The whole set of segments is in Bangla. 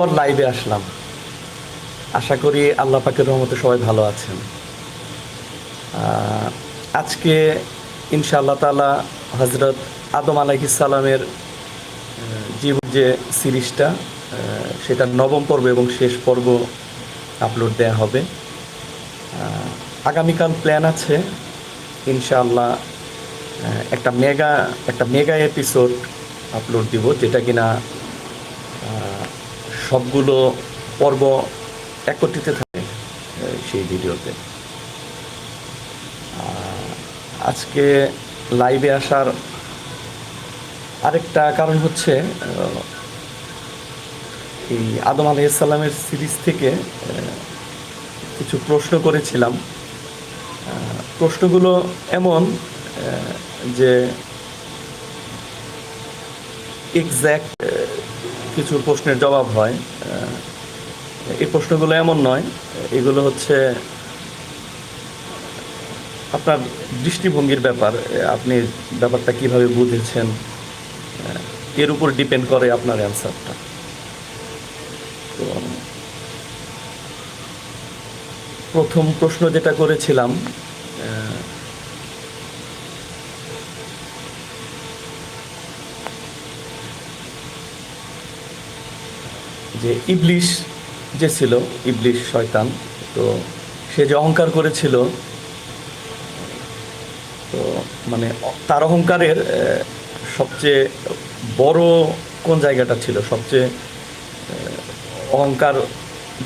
পর লাইভে আসলাম। আশা করি আল্লাহ পাকের রহমতে সবাই ভালো আছেন। আজকে ইনশাআল্লাহ তালা হজরত আদম আলাইহিসালামের জীবন যে সিরিজটা সেটা নবম পর্ব এবং শেষ পর্ব আপলোড দেয়া হবে। আগামীকাল প্ল্যান আছে, ইনশাআল্লাহ একটা মেগা একটা মেগা এপিসোড আপলোড দিব, যেটা কিনা সবগুলো পর্ব একত্রিত থাকে সেই ভিডিওতে। আজকে লাইভে আসার আরেকটা কারণ হচ্ছে এই আদম আলাইসাল্লামের সিরিজ থেকে কিছু প্রশ্ন করেছিলাম। প্রশ্নগুলো এমন যে এক্স্যাক্ট কিছু প্রশ্নের জবাব হয়। এই প্রশ্নগুলো এমন নয়, এগুলো হচ্ছে আপনার দৃষ্টিভঙ্গির ব্যাপার, আপনি ব্যাপারটা কীভাবে বুঝেছেন এর উপর ডিপেন্ড করে আপনার অ্যান্সারটা। তো প্রথম প্রশ্ন যেটা করেছিলাম যে ইবলিশ যে ছিল, ইবলিশ শয়তান, তো সে যে অহংকার করেছিল, তো মানে তার অহংকারের সবচেয়ে বড় কোন জায়গাটা ছিল? সবচেয়ে অহংকার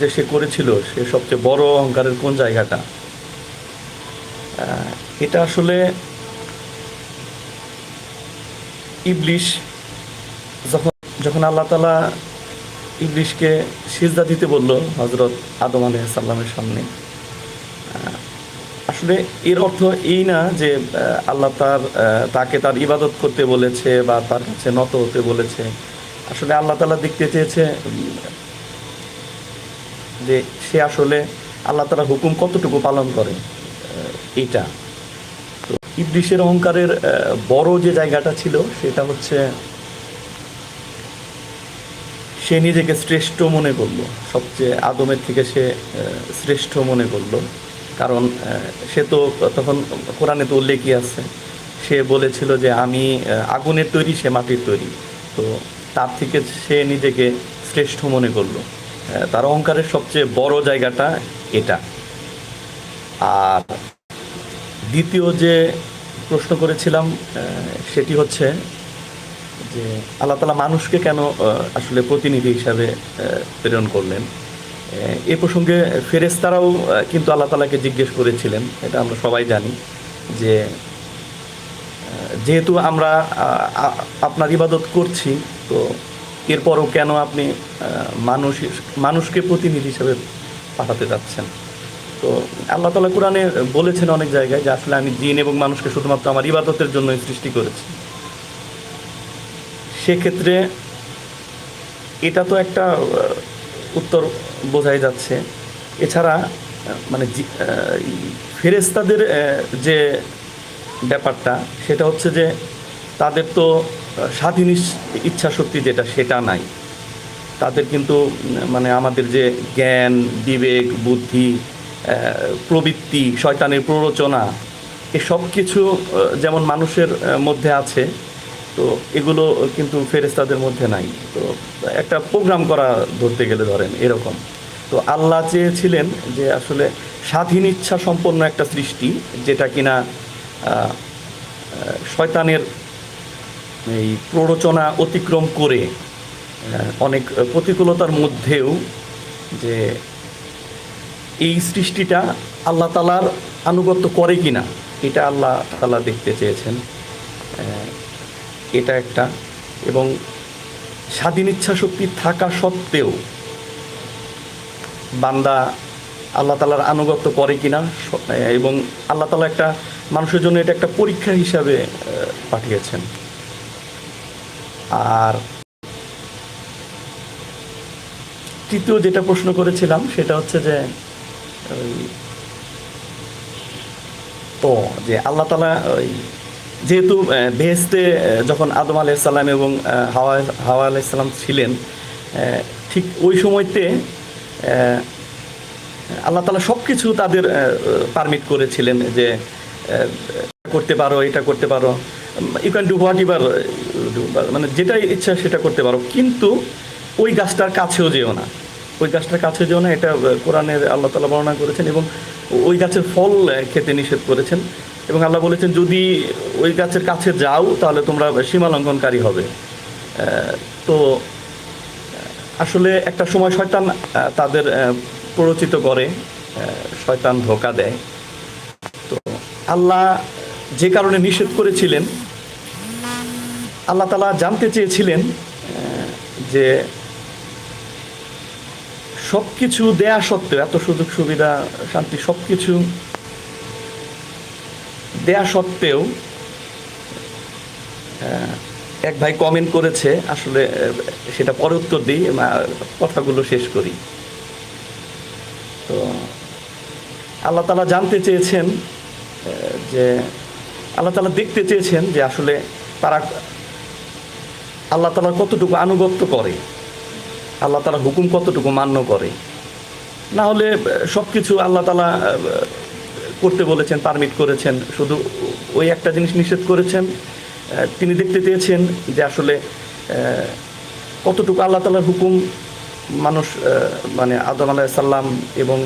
যে সে করেছিল, সে সবচেয়ে বড় অহংকারের কোন জায়গাটা? এটা আসলে ইবলিশ যখন যখন আল্লাহ ইবলিশকে সিজদা দিতে বলল হজরত আদম আলহামের সামনে। আসলে এর অর্থ এই না যে আল্লাহ তার তাকে তার ইবাদত করতে বলেছে বা তার কাছে নত হতে বলেছে। আসলে আল্লাহ তালা দেখতে চেয়েছে যে সে আসলে আল্লাহ তালা হুকুম কতটুকু পালন করে এটা তো ইবলিশের অহংকারের বড় যে জায়গাটা ছিল সেটা হচ্ছে সে নিজেকে শ্রেষ্ঠ মনে করল, সবচেয়ে আদমের থেকে সে শ্রেষ্ঠ মনে করল। কারণ সে তো তখন কোরআনে তো উল্লেখই আছে, সে বলেছিল যে আমি আগুনের তৈরি, সে মাটির তৈরি। তো তার থেকে সে নিজেকে শ্রেষ্ঠ মনে করল। তার অহংকারের সবচেয়ে বড় জায়গাটা এটা। আর দ্বিতীয় যে প্রশ্ন করেছিলাম সেটি হচ্ছে যে আল্লাহ তালা মানুষকে কেন আসলে প্রতিনিধি হিসাবে প্রেরণ করলেন? এ প্রসঙ্গে ফেরেস্তারাও কিন্তু আল্লাহ তালাকে জিজ্ঞেস করেছিলেন, এটা আমরা সবাই জানি, যে যেহেতু আমরা আপনার ইবাদত করছি, তো এরপরও কেন আপনি মানুষ, মানুষকে প্রতিনিধি হিসাবে পাঠাতে যাচ্ছেন? তো আল্লাহ তালা কোরআনে বলেছেন অনেক জায়গায় যে, আসলে আমি জিন এবং মানুষকে শুধুমাত্র আমার ইবাদতের জন্যই সৃষ্টি করেছি। সেক্ষেত্রে এটা তো একটা উত্তর বোঝাই যাচ্ছে। এছাড়া মানে আহ, যে ব্যাপারটা সেটা হচ্ছে যে তাদের তো স্বাধীন ইচ্ছা শক্তি যেটা সেটা নাই। তাদের কিন্তু মানে আমাদের যে জ্ঞান বিবেক বুদ্ধি প্রবৃত্তি শয়তানের প্ররোচনা এসব কিছু যেমন মানুষের মধ্যে আছে তো এগুলো কিন্তু ফেরেস্তাদের মধ্যে নাই। তো একটা প্রোগ্রাম করা ধরতে গেলে ধরেন এরকম। তো আল্লাহ চেয়েছিলেন যে আসলে স্বাধীন ইচ্ছা সম্পন্ন একটা সৃষ্টি যেটা কিনা শয়তানের এই প্ররোচনা অতিক্রম করে অনেক প্রতিকূলতার মধ্যেও যে এই সৃষ্টিটা আল্লাহ তালার আনুগত্য করে কিনা, এটা আল্লাহ তালা দেখতে চেয়েছেন। এটা একটা। এবং স্বাধীন ইচ্ছা শক্তি থাকা সত্ত্বেও বান্দা আল্লাহ তালার আনুগত্য করে কিনা, এবং আল্লাহ তালা একটা মানুষের জন্য এটা একটা পরীক্ষা হিসাবে পাঠিয়েছেন। আর তৃতীয় যেটা প্রশ্ন করেছিলাম, সেটা হচ্ছে যে তো, যে আল্লাহ তালা ওই যেহেতু বেহেস্তে যখন আদম আলাইসাল্লাম এবং হাওয়া হাওয়া আলাইসাল্লাম ছিলেন ঠিক ওই সময়তে আল্লাহ তালা সব কিছু তাদের পারমিট করেছিলেন যে করতে পারো, এটা করতে পারো you can do whatever মানে যেটা ইচ্ছা সেটা করতে পারো, কিন্তু ওই গাছটার কাছেও যেও না। ওই গাছটার কাছে যেও না, এটা কোরআনের আল্লাহ তালা বর্ণনা করেছেন এবং ওই গাছের ফল খেতে নিষেধ করেছেন। এবং আল্লাহ বলেছেন, যদি ওই গাছের কাছে যাও, তাহলে তোমরা সীমা লঙ্ঘনকারী হবে। তো, আসলে একটা সময় শয়তান তাদের প্ররোচিত করে শয়তান ধোকা দেয়। তো, আল্লাহ যে কারণে নিষেধ করেছিলেন, আল্লাহ তালা জানতে চেয়েছিলেন যে সব কিছু দেয়া সত্ত্বেও, এত সুযোগ সুবিধা শান্তি সব কিছু দেয়া সত্ত্বেও এক ভাই কমেন্ট করেছে, আসলে সেটা পরে উত্তর দিই কথাগুলো শেষ করি। তো, আল্লাহ তালা জানতে চেয়েছেন যে, আল্লাহ তালা দেখতে চেয়েছেন যে আসলে তারা আল্লাহ তালা কতটুকু আনুগত্য করে, আল্লাহ তালা হুকুম কতটুকু মান্য করে। না হলে সব কিছু আল্লাহ তালা করতে বলেছেন পারমিট করেছেন, শুধু ওই একটা জিনিস নিষেধ করেছেন তিনি দেখতে চেয়েছেন যে আসলে কতটুকু আল্লাহ তালার হুকুম মানুষ মানে আদম আলাইসাল্লাম এবং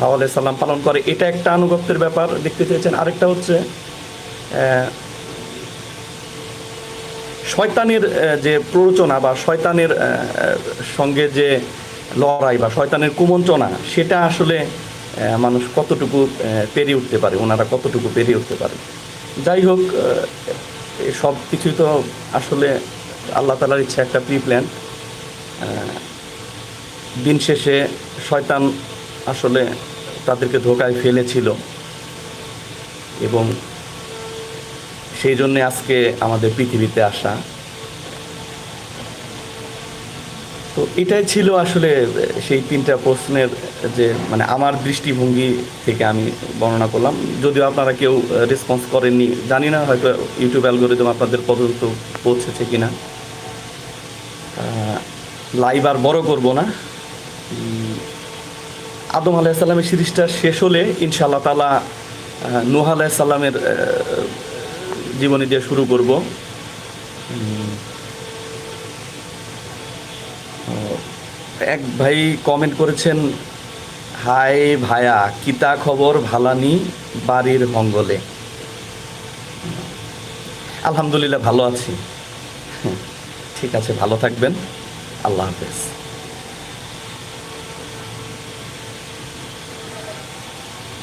হাওয়া আলাইসাল্লাম পালন করে, এটা একটা আনুগত্যের ব্যাপার দেখতে চেয়েছেন। আরেকটা হচ্ছে শয়তানের যে প্ররোচনা বা শয়তানের সঙ্গে যে লড়াই বা শয়তানের কুমন্ত্রণা, সেটা আসলে মানুষ কতটুকু পেরিয়ে উঠতে পারে, ওনারা কতটুকু পেরিয়ে উঠতে পারে। যাই হোক সব কিছুই তো আসলে আল্লাহ তালার ইচ্ছা একটা প্রি প্ল্যান দিন শেষে শয়তান আসলে তাদেরকে ধোকায় ফেলেছিল। এবং সেই জন্যে আজকে আমাদের পৃথিবীতে আসা। তো এটাই ছিল আসলে সেই তিনটা প্রশ্নের যে মানে আমার দৃষ্টিভঙ্গি থেকে আমি বর্ণনা করলাম। যদিও আপনারা কেউ রেসপন্স করেননি, জানি না, হয়তো ইউটিউব অ্যালগোরিদম আপনাদের পর্যন্ত পৌঁছেছে কি না লাইভ আর বড় করব না। আদম আলাইসাল্লামের সিরিজটা শেষ হলে ইনশাআল্লাহ তালা নুহ আলাইসাল্লামের জীবনী দিয়ে শুরু করব। এক ভাই কমেন্ট করেছেন হাই ভায়া, কিতা খবর ভালানি বাড়ির মঙ্গলে আলহামদুলিল্লাহ ভালো আছি। ঠিক আছে, ভালো থাকবেন। আল্লাহ হাফেজ।